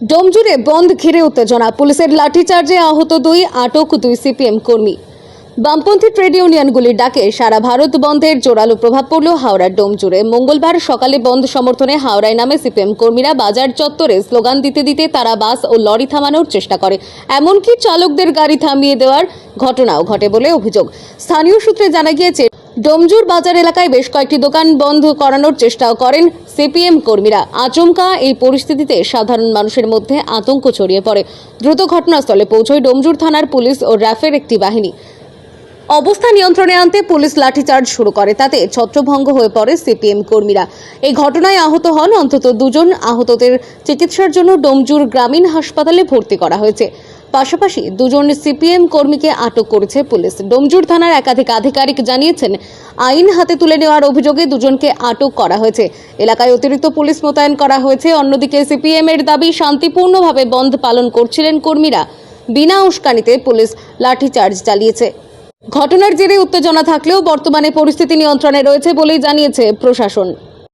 ডোমজুড়ে বন্ধ ঘিরে উত্তেজনা। পুলিশের লাঠিচার্জে আহত দুই, আটক দুই সিপিএম কর্মী। বামপন্থী ট্রেড ইউনিয়নগুলির ডাকে সারা ভারত বন্ধের জোরালো প্রভাব পড়ল হাওড়ার ডোমজুড়ে মঙ্গলবার সকালে বন্ধ সমর্থনে হাওড়ায় নামে সিপিএম কর্মীরা বাজার চত্বরে স্লোগান দিতে দিতে তারা বাস ও লরি থামানোর চেষ্টা করে। এমনকি চালকদের গাড়ি থামিয়ে দেওয়ার ঘটনাও ঘটে বলে অভিযোগ। স্থানীয় সূত্রে জানা গিয়েছে ডোমজুর বাজার এলাকায় বেশ কয়েকটি দোকান বন্ধ করানোর চেষ্টাও করেন সিপিএম কর্মীরা। আচমকা এই পরিস্থিতিতে সাধারণ মানুষের মধ্যে আতঙ্ক ছড়িয়ে পড়ে। দ্রুত ঘটনাস্থলে পৌঁছয় ডোমজুর থানার পুলিশ ও র্যাফের একটি বাহিনী। অবস্থা নিয়ন্ত্রণে আনতে পুলিশ লাঠিচার্জ শুরু করে, তাতে ছত্রভঙ্গ হয়ে পড়ে সিপিএম কর্মীরা। এই ঘটনায় আহত হন অন্তত দুজন। আহতদের চিকিৎসার জন্য ডোমজুর গ্রামীণ হাসপাতালে ভর্তি করা হয়েছে। পাশাপাশি দুজন সিপিএম কর্মীকে আটক করেছে পুলিশ। ডোমজুর থানার একাধিক আধিকারিক জানিয়েছেন, আইন হাতে তুলে নেওয়ার অভিযোগে দুজনকে আটক করা হয়েছে। এলাকায় অতিরিক্ত পুলিশ মোতায়েন করা হয়েছে। অন্যদিকে সিপিএম এর দাবি, শান্তিপূর্ণভাবে বন্ধ পালন করছিলেন কর্মীরা। বিনা উস্কানিতে পুলিশ লাঠিচার্জ চালিয়েছে। ঘটনার জেরে উত্তেজনা থাকলেও বর্তমানে পরিস্থিতি নিয়ন্ত্রণে রয়েছে বলেই জানিয়েছে প্রশাসন।